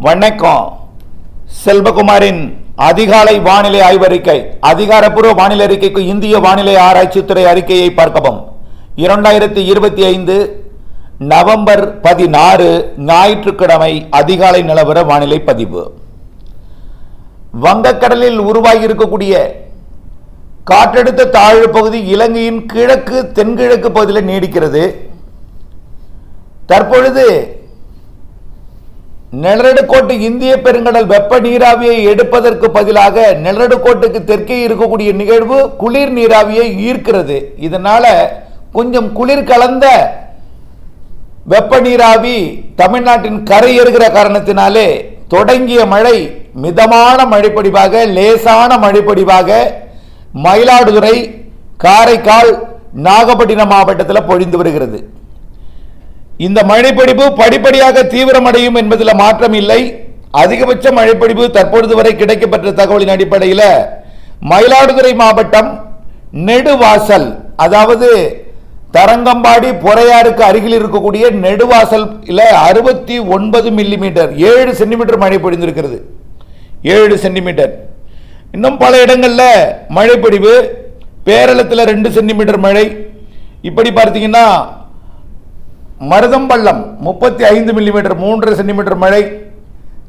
வணக்கம். செல்வகுமாரின் அதிகாலை வானிலை ஆய்வறிக்கை அதிகாரப்பூர்வ வானிலை அறிக்கைக்கு இந்திய வானிலை ஆராய்ச்சித்துறை அறிக்கையை பார்க்கவும். இரண்டாயிரத்தி இருபத்தி ஐந்து நவம்பர் பதினாறு ஞாயிற்றுக்கிழமை அதிகாலை நிலவர வானிலை பதிவு. வங்கக்கடலில் உருவாகி இருக்கக்கூடிய காற்றழுத்த தாழ்வு பகுதி இலங்கையின் கிழக்கு தென்கிழக்கு பகுதியில் நீடிக்கிறது. தற்பொழுது நிலநடுக்கோட்டு இந்திய பெருங்கடல் வெப்ப நீராவியை எடுப்பதற்கு பதிலாக நிலநடுக்கோட்டுக்கு தெற்கே இருக்கக்கூடிய நிகழ்வு குளிர் நீராவியை ஈர்க்கிறது. இதனால கொஞ்சம் குளிர் கலந்த வெப்ப நீராவி தமிழ்நாட்டின் கரை ஏறுகிற காரணத்தினாலே தொடங்கிய மழை மிதமான மழைப்பொடிவாக லேசான மழைப்பொடிவாக மயிலாடுதுறை காரைக்கால் நாகப்பட்டினம் மாவட்டத்தில் பொழிந்து வருகிறது. இந்த மழைப்பிடிப்பு படிப்படியாக தீவிரமடையும் என்பதில் மாற்றம் இல்லை. அதிகபட்ச மழைப்பிடிப்பு தற்பொழுது வரை கிடைக்கப்பட்ட தகவலின் அடிப்படையில் மயிலாடுதுறை மாவட்டம் நெடுவாசல் அதாவது தரங்கம்பாடி பொறையாருக்கு அருகில் இருக்கக்கூடிய நெடுவாசல் இல்லை அறுபத்தி ஒன்பது மில்லிமீட்டர் ஏழு சென்டிமீட்டர் மழை பொழிந்திருக்கிறது. ஏழு சென்டிமீட்டர். இன்னும் பல இடங்களில் மழைப்பிடிவு பேரளத்தில் ரெண்டு சென்டிமீட்டர் மழை. இப்படி பார்த்தீங்கன்னா மருதம்பள்ளம் முப்பத்தி ஐந்து மில்லிமீட்டர் மூன்று சென்டிமீட்டர் மழை.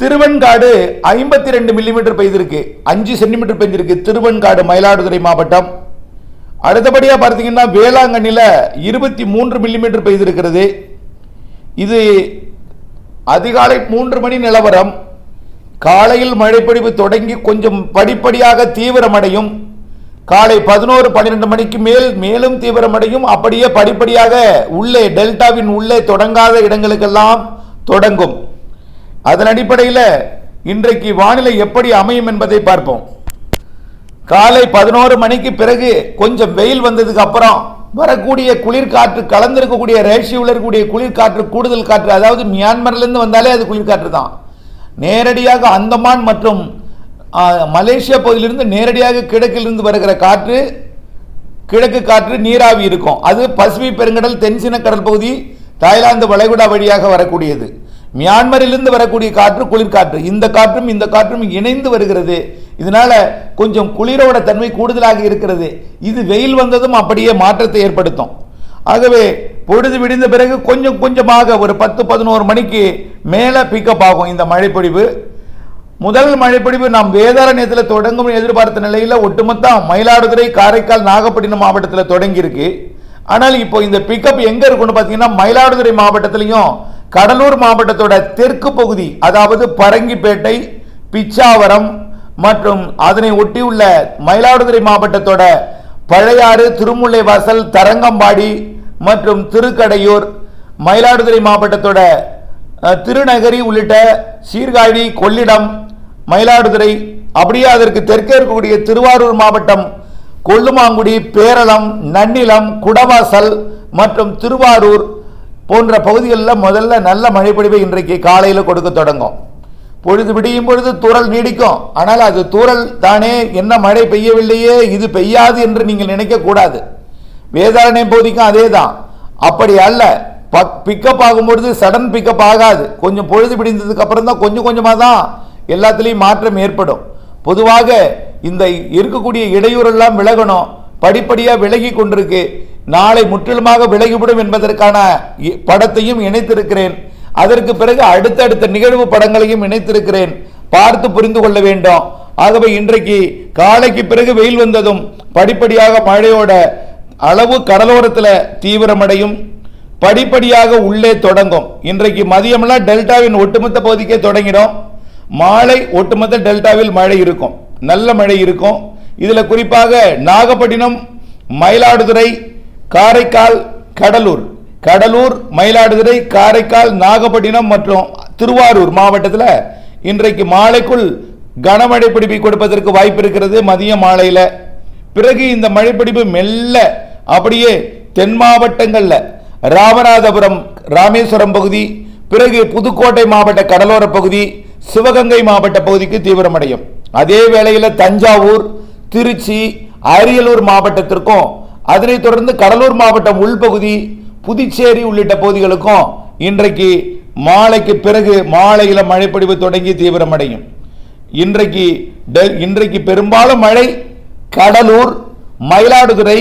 திருவெண்காடு ஐம்பத்தி ரெண்டு மில்லிமீட்டர் பெய்திருக்கு அஞ்சு சென்டிமீட்டர் பெய்திருக்கு திருவெண்காடு மயிலாடுதுறை மாவட்டம். அடுத்தபடியாக பார்த்தீங்கன்னா வேளாங்கண்ணியில் இருபத்தி மூன்று மில்லிமீட்டர் பெய்திருக்கிறது. இது அதிகாலை மூன்று மணி நிலவரம். காலையில் மழைப்பொழிவு தொடங்கி கொஞ்சம் படிப்படியாக தீவிரமடையும். காலை பதினோரு பன்னிரெண்டு மணிக்கு மேல் மேலும் தீவிரமடையும். அப்படியே படிப்படியாக உள்ளே டெல்டாவின் உள்ளே தொடங்காத இடங்களுக்கெல்லாம் தொடங்கும். அதன் அடிப்படையில் இன்றைக்கு வானிலை எப்படி அமையும் என்பதை பார்ப்போம். காலை பதினோரு மணிக்கு பிறகு கொஞ்சம் வெயில் வந்ததுக்கு அப்புறம் வரக்கூடிய குளிர்காற்று கலந்திருக்கக்கூடிய ரேஷியோவில் இருக்கக்கூடிய குளிர்காற்று கூடுதல் காற்று அதாவது மியான்மர்லேருந்து வந்தாலே அது குளிர்காற்று தான். நேரடியாக அந்தமான் மற்றும் மலேசியா பகுதியிலிருந்து நேரடியாக கிழக்கிலிருந்து வருகிற காற்று கிழக்கு காற்று நீராவி இருக்கும். அது பசிபிக் பெருங்கடல் தென்சீன கடல் பகுதி தாய்லாந்து வளைகுடா வழியாக வரக்கூடியது. மியான்மரிலிருந்து வரக்கூடிய காற்று குளிர்காற்று. இந்த காற்றும் இந்த காற்றும் இணைந்து வருகிறது. இதனால கொஞ்சம் குளிரோட தன்மை கூடுதலாக இருக்கிறது. இது வெயில் வந்ததும் அப்படியே மாற்றத்தை ஏற்படுத்தும். ஆகவே பொழுது விடிந்த பிறகு கொஞ்சம் கொஞ்சமாக ஒரு பத்து பதினோரு மணிக்கு மேலே பிக்கப் ஆகும் இந்த மழைப்பொழிவு. முதல் மழைப்பொழிவு நாம் வேதாரண்யத்தில் தொடங்கும் எதிர்பார்த்த நிலையில் ஒட்டுமொத்த மயிலாடுதுறை காரைக்கால் நாகப்பட்டினம் மாவட்டத்தில் தொடங்கியிருக்கு. ஆனால் இப்போ இந்த பிக்கப் எங்கே இருக்குன்னு பார்த்தீங்கன்னா மயிலாடுதுறை மாவட்டத்திலையும் கடலூர் மாவட்டத்தோட தெற்கு பகுதி அதாவது பரங்கிப்பேட்டை பிச்சாவரம் மற்றும் அதனை ஒட்டியுள்ள மயிலாடுதுறை மாவட்டத்தோட பழையாறு திருமுல்லைவாசல் தரங்கம்பாடி மற்றும் திருக்கடையூர் மயிலாடுதுறை மாவட்டத்தோட திருநகரி உள்ளிட்ட சீர்காழி கொள்ளிடம் மயிலாடுதுறை அப்படியே அதற்கு தெற்கே இருக்கக்கூடிய திருவாரூர் மாவட்டம் கொல்லுமாங்குடி பேரளம் நன்னிலம் குடவாசல் மற்றும் திருவாரூர் போன்ற பகுதிகளில் முதல்ல நல்ல மழைப்பொழிவை இன்றைக்கு காலையில் கொடுக்க தொடங்கும். பொழுது விடியும் பொழுது தூரல் நீடிக்கும். ஆனால் அது தூரல் தானே என்ன மழை பெய்யவில்லையே இது பெய்யாது என்று நீங்கள் நினைக்கக்கூடாது வேதாரணை பகுதிக்கும் அதே தான் அப்படி அல்ல பிக்கப் ஆகும்பொழுது சடன் பிக்கப் ஆகாது. கொஞ்சம் பொழுது பிடிந்ததுக்கு அப்புறம் தான் கொஞ்சம் கொஞ்சமாக தான் எல்லாத்துலேயும் மாற்றம் ஏற்படும். பொதுவாக இந்த இருக்கக்கூடிய இடையூறெல்லாம் விலகணும். படிப்படியாக விலகி கொண்டிருக்கு. நாளை முற்றிலுமாக விலகிவிடும் என்பதற்கான இ- படத்தையும் இணைத்திருக்கிறேன். அதற்கு பிறகு அடுத்தடுத்த நிகழ்வு படங்களையும் இணைத்திருக்கிறேன். பார்த்து புரிந்து கொள்ள வேண்டும். ஆகவே இன்றைக்கு காலைக்கு பிறகு வெயில் வந்ததும் படிப்படியாக மழையோட அளவு கடலோரத்தில் தீவிரமடையும். படிப்படியாக உள்ளே தொடங்கும். இன்றைக்கு மதியம்லாம் டெல்டாவின் ஒட்டுமொத்த பகுதிக்கே தொடங்கிடும். மாலை ஒட்டுமொத்த டெல்டாவில் மழை இருக்கும். நல்ல மழை இருக்கும். இதில் குறிப்பாக நாகப்பட்டினம் மயிலாடுதுறை காரைக்கால் கடலூர். கடலூர் மயிலாடுதுறை காரைக்கால் நாகப்பட்டினம் மற்றும் திருவாரூர் மாவட்டத்தில் இன்றைக்கு மாலைக்குள் கனமழை பிடிப்பை கொடுப்பதற்கு வாய்ப்பு இருக்கிறது மதிய மாலையில். பிறகு இந்த மழைப்பிடிப்பு மெல்ல அப்படியே தென் மாவட்டங்களில் ராமநாதபுரம் ராமேஸ்வரம் பகுதி பிறகு புதுக்கோட்டை மாவட்ட கடலோர பகுதி சிவகங்கை மாவட்ட பகுதிக்கு தீவிரமடையும். அதே வேளையில் தஞ்சாவூர் திருச்சி அரியலூர் மாவட்டத்திற்கும் அதனைத் தொடர்ந்து கடலூர் மாவட்டம் உள்பகுதி புதுச்சேரி உள்ளிட்ட பகுதிகளுக்கும் இன்றைக்கு மாலைக்கு பிறகு மாலையில் மழைப்பொழிவு தொடங்கி தீவிரமடையும். இன்றைக்கு இன்றைக்கு பெரும்பாலும் மழை கடலூர் மயிலாடுதுறை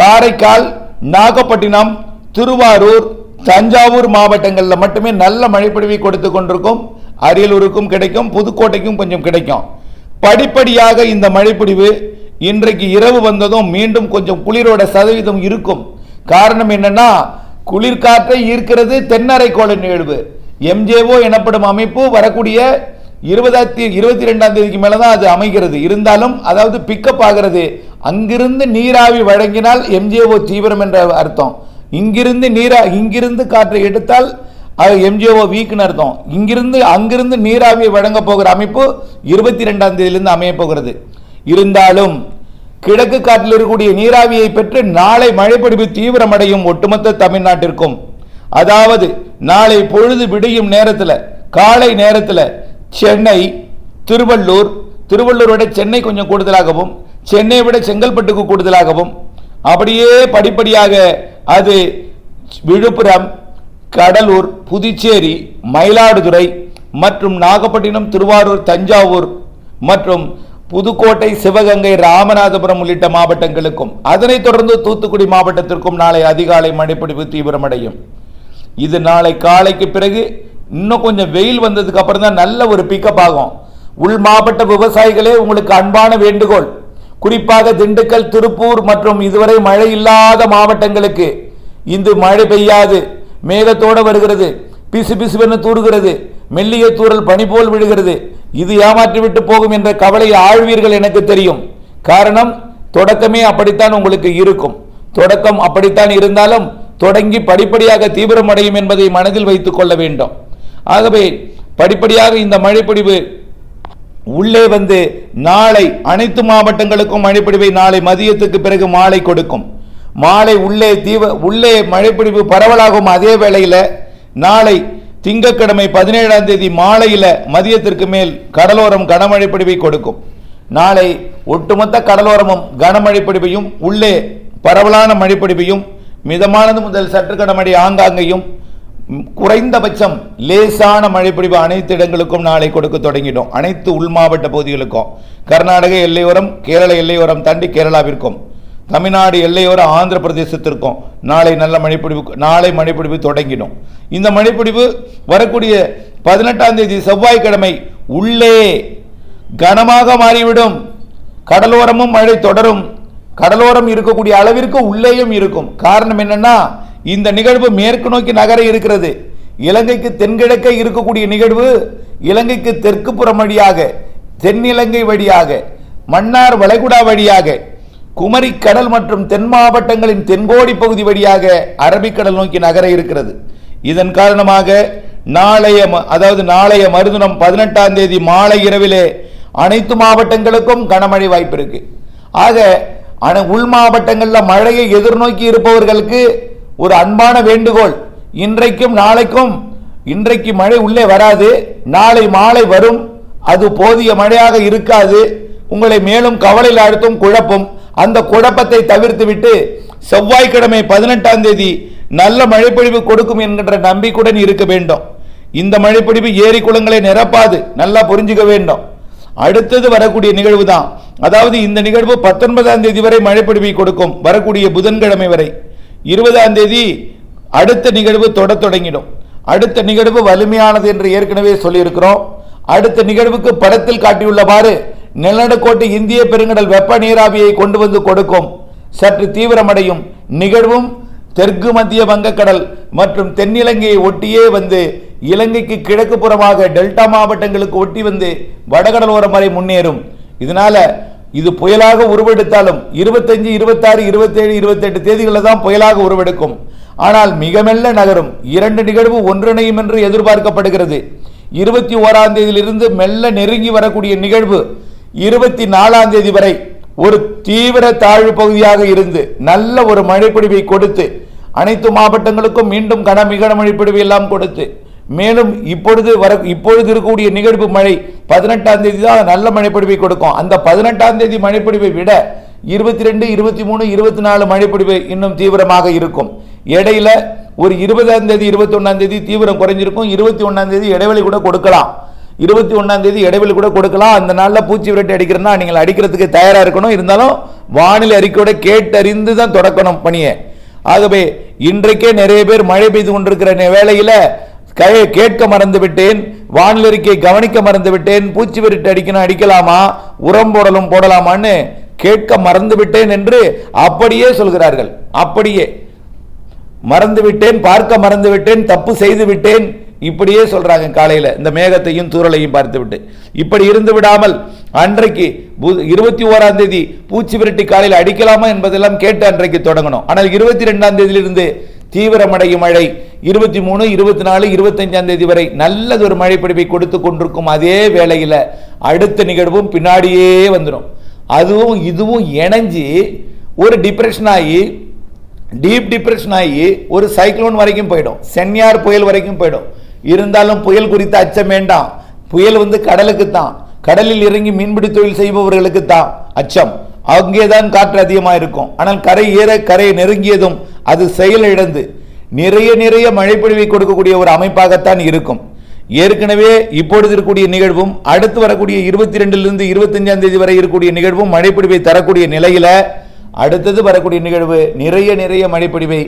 காரைக்கால் நாகப்பட்டினம் திருவாரூர் தஞ்சாவூர் மாவட்டங்களில் மட்டுமே நல்ல மழைப்பொழிவை கொடுத்து கொண்டிருக்கும். அரியலூருக்கும் கிடைக்கும் புதுக்கோட்டைக்கும் கொஞ்சம் கிடைக்கும். படிப்படியாக இந்த மழைப்பொழிவு இன்றைக்கு இரவு வந்ததும் மீண்டும் கொஞ்சம் குளிரோட சதவீதம் இருக்கும். காரணம் என்னன்னா குளிர்காற்றை ஈர்க்கிறது தென்னரைக்கோள நிகழ்வு எம்ஜேஓ எனப்படும் அமைப்பு வரக்கூடிய இருபதாயிரத்தி இருபத்தி ரெண்டாம் தேதிக்கு மேலே தான் அது அமைகிறது. இருந்தாலும் அதாவது பிக்கப் ஆகிறது. அங்கிருந்து நீராவி வழங்கினால் எம்ஜேஓ தீவிரம் என்ற அர்த்தம். இங்கிருந்து நீரா இங்கிருந்து காற்றை எடுத்தால் அது எம்ஜிஓ வீக்னு அர்த்தம். இங்கிருந்து அங்கிருந்து நீராவியை வழங்க போகிற அமைப்பு இருபத்தி ரெண்டாம் தேதியிலிருந்து அமைய போகிறது. இருந்தாலும் கிழக்கு காட்டில் இருக்கக்கூடிய நீராவியை பெற்று நாளை மழைப்பிடிப்பு தீவிரமடையும் ஒட்டுமொத்த தமிழ்நாட்டிற்கும். அதாவது நாளை பொழுது விடியும் நேரத்தில் காலை நேரத்தில் சென்னை திருவள்ளூர் திருவள்ளூர் விட சென்னை கொஞ்சம் கூடுதலாகவும் சென்னையை விட செங்கல்பட்டுக்கு கூடுதலாகவும் அப்படியே படிப்படியாக அது விழுப்புரம் கடலூர் புதுச்சேரி மயிலாடுதுறை மற்றும் நாகப்பட்டினம் திருவாரூர் தஞ்சாவூர் மற்றும் புதுக்கோட்டை சிவகங்கை ராமநாதபுரம் உள்ளிட்ட மாவட்டங்களுக்கும் அதனைத் தொடர்ந்து தூத்துக்குடி மாவட்டத்திற்கும் நாளை அதிகாலை மழைப்பிடிப்பு தீவிரமடையும். இது நாளை காலைக்கு பிறகு இன்னும் கொஞ்சம் வெயில் வந்ததுக்கு அப்புறம் தான் நல்ல ஒரு பிக்கப் ஆகும். உள் மாவட்ட விவசாயிகளே உங்களுக்கு அன்பான வேண்டுகோள். குறிப்பாக திண்டுக்கல் திருப்பூர் மற்றும் இதுவரை மழை இல்லாத மாவட்டங்களுக்கு இன்று மழை பெய்யாது. மேகத்தோடு வருகிறது. பிசு பிசுவென தூறுகிறது. மெல்லிய தூறல் பனி போல் விழுகிறது. இது ஏமாற்றி விட்டு போகும் என்ற கவலை ஆழ்வீர்கள் எனக்கு தெரியும். காரணம் தொடக்கமே அப்படித்தான் உங்களுக்கு இருக்கும். தொடக்கம் அப்படித்தான் இருந்தாலும் தொடங்கி படிப்படியாக தீவிரமடையும் என்பதை மனதில் வைத்துக் கொள்ள வேண்டும். ஆகவே படிப்படியாக இந்த மழைப்பொழிவு உள்ளே வந்து நாளை அனைத்து மாவட்டங்களுக்கும் மழைப்பொழிவை நாளை மதியத்துக்கு பிறகு மாலை கொடுக்கும். மாலை உள்ளே தீவ உள்ளே மழைப்பிடிப்பு பரவலாகும் அதே வேளையில் நாளை திங்கக்கிழமை பதினேழாம் தேதி மாலையில் மதியத்திற்கு மேல் கடலோரம் கனமழை கொடுக்கும். நாளை ஒட்டுமொத்த கடலோரமும் கனமழை உள்ளே பரவலான மழைப்பொழிவையும் மிதமானது முதல் சற்று கனமழை ஆங்காங்கையும் குறைந்தபட்சம் லேசான மழைப்பிடிவு அனைத்து இடங்களுக்கும் நாளை கொடுக்க தொடங்கிடும். அனைத்து உள் மாவட்ட பகுதிகளுக்கும். கர்நாடக எல்லையோரம் கேரள எல்லையோரம் தாண்டி கேரளாவிற்கும். தமிழ்நாடு எல்லையோர ஆந்திர பிரதேசத்திற்கும் நாளை நல்ல மணிப்பிடிவு நாளை மணிப்பிடிவு தொடங்கிடும். இந்த மணிப்பிடிவு வரக்கூடிய பதினெட்டாம் தேதி செவ்வாய்க்கிழமை உள்ளே கனமாக மாறிவிடும். கடலோரமும் மழை தொடரும். கடலோரம் இருக்கக்கூடிய அளவிற்கு உள்ளேயும் இருக்கும். காரணம் என்னன்னா இந்த நிகழ்வு மேற்கு நோக்கி நகர இருக்கிறது. இலங்கைக்கு தென்கிழக்கே இருக்கக்கூடிய நிகழ்வு இலங்கைக்கு தெற்கு புறம் வழியாக தென்னிலங்கை வழியாக மன்னார் வளைகுடா வழியாக குமரி கடல் மற்றும் தென் மாவட்டங்களின் தென்கோடி பகுதி வழியாக அரபிக்கடல் நோக்கி நகர இருக்கிறது. இதன் காரணமாக நாளைய ம- அதாவது நாளைய மறுதினம் பதினெட்டாம் தேதி மாலை இரவிலே அனைத்து மாவட்டங்களுக்கும் கனமழை வாய்ப்பு இருக்கு. ஆக அன- உள் மாவட்டங்களில் மழையை எதிர்நோக்கி இருப்பவர்களுக்கு ஒரு அன்பான வேண்டுகோள். இன்றைக்கும் நாளைக்கும் இன்றைக்கு மழை உள்ளே வராது நாளை மாலை வரும் அது போதிய மழையாக இருக்காது. உங்களை மேலும் கவலையில் அழுத்தும் குழப்பம் அந்த குழப்பத்தை தவிர்த்துவிட்டு செவ்வாய்க்கிழமை பதினெட்டாம் தேதி நல்ல மழைப்பொழிவு கொடுக்கும் என்கின்ற நம்பிக்கையுடன் இருக்க வேண்டும். இந்த மழைப்பொழிவு ஏரி குளங்களை நிரப்பாது. நல்லா புரிஞ்சுக்க வேண்டும். அடுத்தது வரக்கூடிய நிகழ்வு தான். அதாவது இந்த நிகழ்வு பத்தொன்பதாம் தேதி வரை மழைப்பொழிவை கொடுக்கும். வரக்கூடிய புதன்கிழமை வரை. இருபதாம் தேதி அடுத்த நிகழ்வு தொட தொடங்கிடும். அடுத்த நிகழ்வு வலிமையானது என்று ஏற்கனவே சொல்லியிருக்கிறோம். அடுத்த நிகழ்வுக்கு படத்தில் காட்டியுள்ளவாறு நிலநடுக்கோட்டு இந்திய பெருங்கடல் வெப்ப நீராவியை கொண்டு வந்து கொடுக்கும். சற்று தீவிரமடையும் நிகழ்வும் தெற்கு மத்திய வங்கக்கடல் மற்றும் தென்னிலங்கையை ஒட்டியே வந்து இலங்கைக்கு கிழக்கு புறமாக டெல்டா மாவட்டங்களுக்கு ஒட்டி வந்து வடகடலோரம் வரை முன்னேறும். இதனால இது புயலாக உருவெடுத்தாலும் இருபத்தஞ்சு இருபத்தாறு இருபத்தேழு இருபத்தெட்டு தேதிகளில் தான் புயலாக உருவெடுக்கும். ஆனால் மிக மெல்ல நகரும். இரண்டு நிகழ்வு ஒன்றிணையும் என்று எதிர்பார்க்கப்படுகிறது. இருபத்தி ஓராம் தேதியிலிருந்து மெல்ல நெருங்கி வரக்கூடிய நிகழ்வு இருபத்தி நாலாம் தேதி வரை ஒரு தீவிர தாழ்வு பகுதியாக இருந்து நல்ல ஒரு மழைப்பொழிவை கொடுத்து அனைத்து மாவட்டங்களுக்கும் மீண்டும் கன மிக மழைப்பொழிவு எல்லாம் கொடுத்து மேலும் இப்பொழுது வர இப்பொழுது இருக்கக்கூடிய நிகழ்வு மழை பதினெட்டாம் தேதி தான் நல்ல மழைப்பொழிவை கொடுக்கும். அந்த பதினெட்டாம் தேதி மழைப்பொழிவை விட இருபத்தி ரெண்டு இருபத்தி மூணு இருபத்தி நாலு மழைப்பொழிவு இன்னும் தீவிரமாக இருக்கும். இடையில ஒரு இருபதாம் தேதி இருபத்தி ஒன்றாம் தேதி தீவிரம் குறைஞ்சிருக்கும். இருபத்தி ஒன்றாம் தேதி இடைவெளி கூட கொடுக்கலாம். இருபத்தி ஒன்றாம் தேதி இடைவெளி கூட கொடுக்கலாம். அந்த நாளில் பூச்சி விரட்டி அடிக்கிறனா நீங்கள் அடிக்கிறதுக்கு தயாராக இருக்கணும். இருந்தாலும் வானிலை அறிக்கையோட கேட்டறிந்து தான் தொடக்கணும் பணியை. ஆகவே இன்றைக்கே நிறைய பேர் மழை பெய்து கொண்டிருக்கிற வேளையில் வேளையில கேட்க மறந்து விட்டேன். வானிலை அறிக்கையை கவனிக்க மறந்து விட்டேன். பூச்சி விரட்டி அடிக்கணும் அடிக்கலாமா? உரம் போடலும் போடலாமான்னு கேட்க மறந்து விட்டேன் என்று அப்படியே சொல்கிறார்கள். அப்படியே. மறந்து விட்டேன் பார்க்க மறந்து விட்டேன் தப்பு செய்து விட்டேன். இப்படியே சொல்கிறாங்க காலையில். இந்த மேகத்தையும் தூறலையும் பார்த்து விட்டு இப்படி இருந்து விடாமல் அன்றைக்கு இருபத்தி ஓராம் தேதி பூச்சி விரட்டி காலையில் அடிக்கலாமா என்பதெல்லாம் கேட்டு அன்றைக்கு தொடங்கணும். ஆனால் இருபத்தி ரெண்டாம் தேதியிலிருந்து தீவிரமடையும் மழை இருபத்தி மூணு இருபத்தி நாலு இருபத்தஞ்சாம் தேதி வரை நல்லது மழை பிடிப்பை கொடுத்து கொண்டிருக்கும் அதே வேளையில் அடுத்த நிகழ்வும் பின்னாடியே வந்துடும். அதுவும் இதுவும் இணைஞ்சு ஒரு டிப்ரெஷன் ஆகி டீப் டிப்ரெஷன் ஆகி ஒரு சைக்ளோன் வரைக்கும் போயிடும். சென்னியார் புயல் வரைக்கும் போயிடும். இருந்தாலும் புயல் குறித்த அச்சம் வேண்டாம். புயல் வந்து கடலுக்கு தான் கடலில் இறங்கி மீன்பிடி தொழில் செய்பவர்களுக்கு தான் அச்சம். அங்கேதான் காற்று அதிகமாக இருக்கும் ஆனால் கரை ஏற கரை நெருங்கியதும் அது செயலிழந்து நிறைய நிறைய மழைப்பொழிவை கொடுக்கக்கூடிய ஒரு அமைப்பாகத்தான் இருக்கும். ஏற்கனவே இப்பொழுது இருக்கக்கூடிய நிகழ்வும் அடுத்து வரக்கூடிய இருபத்தி ரெண்டுலேருந்து இருபத்தஞ்சாம் தேதி வரை இருக்கக்கூடிய நிகழ்வும் மழைப்பொழிவை தரக்கூடிய நிலையில் அடுத்தது வரக்கூடிய நிகழ்வு நிறைய நிறைய மழைப்பொழிவை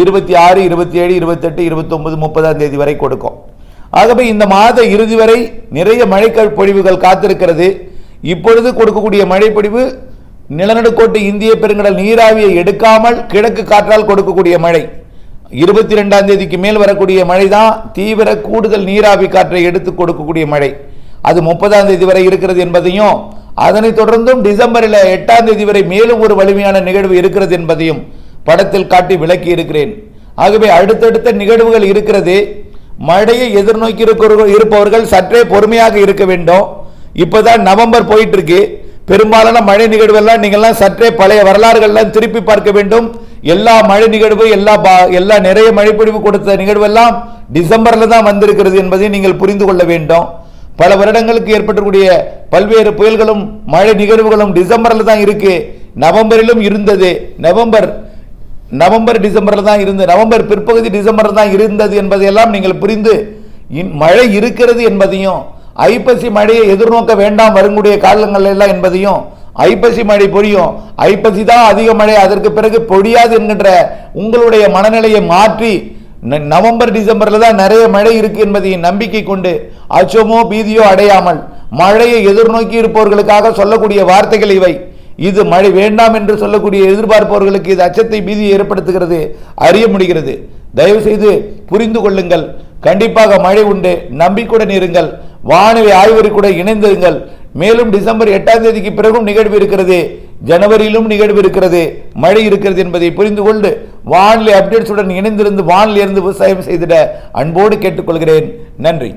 இருபத்தி ஆறு இருபத்தி ஏழு இருபத்தெட்டு இருபத்தொன்பது முப்பதாம் தேதி வரை கொடுக்கும். ஆகவே இந்த மாத இறுதி வரை நிறைய மழைக்கல் பொழிவுகள் காத்திருக்கிறது. இப்பொழுது கொடுக்கக்கூடிய மழைப்பொழிவு நிலநடுக்கோட்டு இந்திய பெருங்கடல் நீராவியை எடுக்காமல் கிழக்கு காற்றால் கொடுக்கக்கூடிய மழை. இருபத்தி ரெண்டாம் தேதிக்கு மேல் வரக்கூடிய மழை தான் தீவிர கூடுதல் நீராவி காற்றை எடுத்து கொடுக்கக்கூடிய மழை. அது முப்பதாம் தேதி வரை இருக்கிறது என்பதையும் அதனைத் தொடர்ந்தும் டிசம்பரில் எட்டாம் தேதி வரை மேலும் ஒரு வலிமையான நிகழ்வு இருக்கிறது என்பதையும் படத்தில் காட்டி விளக்கி இருக்கிறேன். ஆகவே அடுத்தடுத்த நிகழ்வுகள் இருக்கிறது. மழையை எதிர்நோக்கி இருப்பவர்கள் சற்றே பொறுமையாக இருக்க வேண்டும். இப்போதான் நவம்பர் போயிட்டு இருக்கு பெரும்பாலான மழை நிகழ்வெல்லாம் நீங்கள்லாம் சற்றே பழைய வரலாறுகள்லாம் திருப்பி பார்க்க வேண்டும். எல்லா மழை நிகழ்வு எல்லா பா- எல்லா நிறைய மழைப்பொழிவு கொடுத்த நிகழ்வெல்லாம் டிசம்பரில் தான் வந்திருக்கிறது என்பதை நீங்கள் புரிந்து கொள்ள வேண்டும். பல வருடங்களுக்கு ஏற்பட்டக்கூடிய பல்வேறு புயல்களும் மழை நிகழ்வுகளும் டிசம்பரில் தான் இருக்கு. நவம்பரிலும் இருந்தது. நவம்பர் நவம்பர் டிசம்பரில் தான் இருந்தது நவம்பர் பிற்பகுதி டிசம்பரில் தான் இருந்தது என்பதையெல்லாம் நீங்கள் புரிந்து இன்- மழை இருக்கிறது என்பதையும் ஐப்பசி மழையை எதிர்நோக்க வேண்டாம் வரக்கூடிய காலங்கள் எல்லாம் என்பதையும் ஐப்பசி மழை பொழியும். ஐப்பசி தான் அதிக மழை அதற்கு பிறகு பொழியாது என்கின்ற உங்களுடைய மனநிலையை மாற்றி நவம்பர் டிசம்பர்ல தான் நிறைய மழை இருக்கு என்பதை நம்பிக்கை கொண்டு அச்சமோ பீதியோ அடையாமல் மழையை எதிர்நோக்கி இருப்பவர்களுக்காக சொல்லக்கூடிய வார்த்தைகள் இவை. இது மழை வேண்டாம் என்று சொல்லக்கூடிய எதிர்பார்ப்பவர்களுக்கு இது அச்சத்தை பீதியை ஏற்படுத்துகிறது அறிய முடிகிறது. தயவு செய்து புரிந்து கொள்ளுங்கள். கண்டிப்பாக மழை உண்டு. நம்பிக்கையுடன் இருங்கள். வானிலை ஆய்வறி கூட இணைந்திருங்கள். மேலும் டிசம்பர் எட்டாம் தேதிக்கு பிறகும் நிகழ்வு இருக்கிறது. ஜனவரியிலும் நிகழ்வு இருக்கிறது மழை இருக்கிறது என்பதை புரிந்து கொண்டு வானிலை அப்டேட்ஸுடன் இணைந்திருந்து வானிலை இருந்து விவசாயம் செய்திட அன்போடு கேட்டுக்கொள்கிறேன். நன்றி.